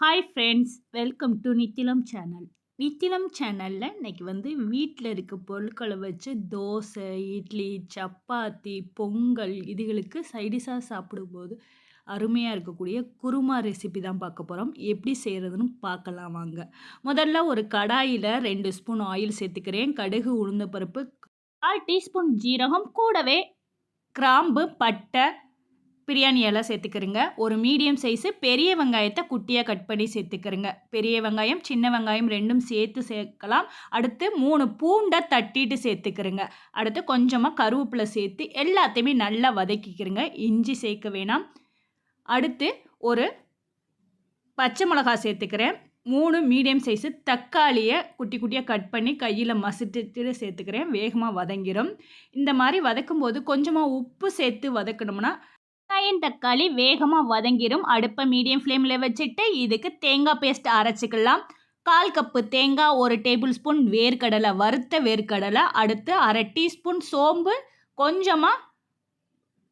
Hi friends welcome to Nithilam channel Nithilam சேனலில் இன்றைக்கி வந்து வீட்டில் இருக்க பொருட்களை வச்சு தோசை இட்லி சப்பாத்தி பொங்கல் இதுகளுக்கு சைடிஷாக சாப்பிடும்போது அருமையாக இருக்கக்கூடிய குருமா ரெசிபி தான் பார்க்க போகிறோம் எப்படி செய்கிறதுன்னு பார்க்கலாம் வாங்க. முதல்ல ஒரு கடாயில் ரெண்டு ஸ்பூன் ஆயில் சேர்த்துக்கிறேன். கடுகு உளுந்த பருப்பு கால் டீஸ்பூன் ஜீரகம் கூடவே கிராம்பு பட்டை பிரியாணி எல்லாம் சேர்த்துக்கிறங்க. ஒரு மீடியம் சைஸு பெரிய வெங்காயத்தை குட்டியாக கட் பண்ணி சேர்த்துக்கிறங்க. பெரிய வெங்காயம் சின்ன வெங்காயம் ரெண்டும் சேர்த்து சேர்க்கலாம். அடுத்து மூணு பூண்டை தட்டிட்டு சேர்த்துக்கிறங்க. அடுத்து கொஞ்சமாக கருவேப்பிலை சேர்த்து எல்லாத்தையுமே நல்லா வதக்கிக்கிறங்க. இஞ்சி சேர்க்க வேணாம். அடுத்து ஒரு பச்சை மிளகா சேர்த்துக்கிறேன். மூணு மீடியம் சைஸு தக்காளியை குட்டி குட்டியாக கட் பண்ணி கையில் மசிட்டு சேர்த்துக்கிறேன். வேகமாக வதங்கிடும் இந்த மாதிரி வதக்கும்போது கொஞ்சமாக உப்பு சேர்த்து வதக்கணும்னா வெங்காயம் தக்காளி வேகமாக வதங்கிடும் அடுப்பை மீடியம் ஃப்ளேமில் வச்சுட்டு இதுக்கு தேங்காய் பேஸ்ட் அரைச்சிக்கலாம். கால் கப்பு தேங்காய் ஒரு டேபிள் ஸ்பூன் வேர்க்கடலை வறுத்த வேர்க்கடலை அடுத்து அரை டீஸ்பூன் சோம்பு கொஞ்சமாக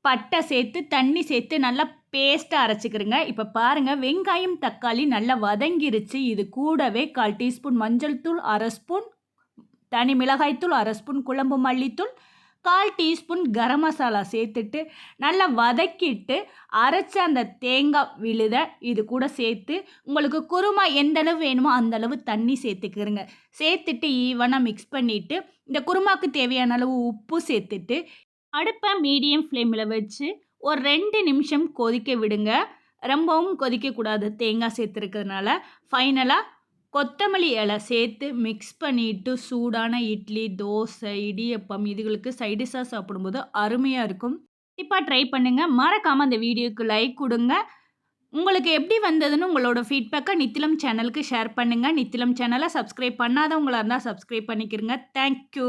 பட்டை சேர்த்து தண்ணி சேர்த்து நல்லா பேஸ்ட்டாக அரைச்சிக்கிறங்க இப்போ பாருங்கள் வெங்காயம் தக்காளி நல்லா வதங்கிருச்சு. இது கூடவே கால் டீஸ்பூன் மஞ்சள் தூள் அரை ஸ்பூன் தனி மிளகாய்த்தூள் அரை ஸ்பூன் குழம்பு மல்லித்தூள் கால் டீஸ்பூன் கரம் மசாலா சேர்த்துட்டு நல்லா வதக்கிட்டு அரைச்ச அந்த தேங்காய் விழுத இது கூட சேர்த்து உங்களுக்கு குருமா எந்த அளவு வேணுமோ அந்தளவு தண்ணி சேர்த்துக்கிறங்க சேர்த்துட்டு ஈவனாக மிக்ஸ் பண்ணிவிட்டு இந்த குருமாவுக்கு தேவையான அளவு உப்பு சேர்த்துட்டு அடுப்பை மீடியம் ஃப்ளேமில் வச்சு ஒரு ரெண்டு நிமிஷம் கொதிக்க விடுங்க. ரொம்பவும் கொதிக்கக்கூடாது தேங்காய் சேர்த்துருக்கிறதுனால. ஃபைனலாக கொத்தமல்லி இலை சேர்த்து மிக்ஸ் பண்ணிவிட்டு சூடான இட்லி தோசை இடியப்பம் இதுகளுக்கு சைடிஷாக சாப்பிடும்போது அருமையாக இருக்கும். இப்போ ட்ரை பண்ணுங்கள் மறக்காமல் அந்த வீடியோக்கு லைக் கொடுங்க. உங்களுக்கு எப்படி வந்ததுன்னு உங்களோட ஃபீட்பேக்கை நித்திலம் சேனலுக்கு ஷேர் பண்ணுங்கள் நித்திலம் சேனலை சப்ஸ்கிரைப் பண்ணாதவங்களாக இருந்தால் சப்ஸ்கிரைப் பண்ணிக்கிறங்க தேங்க்யூ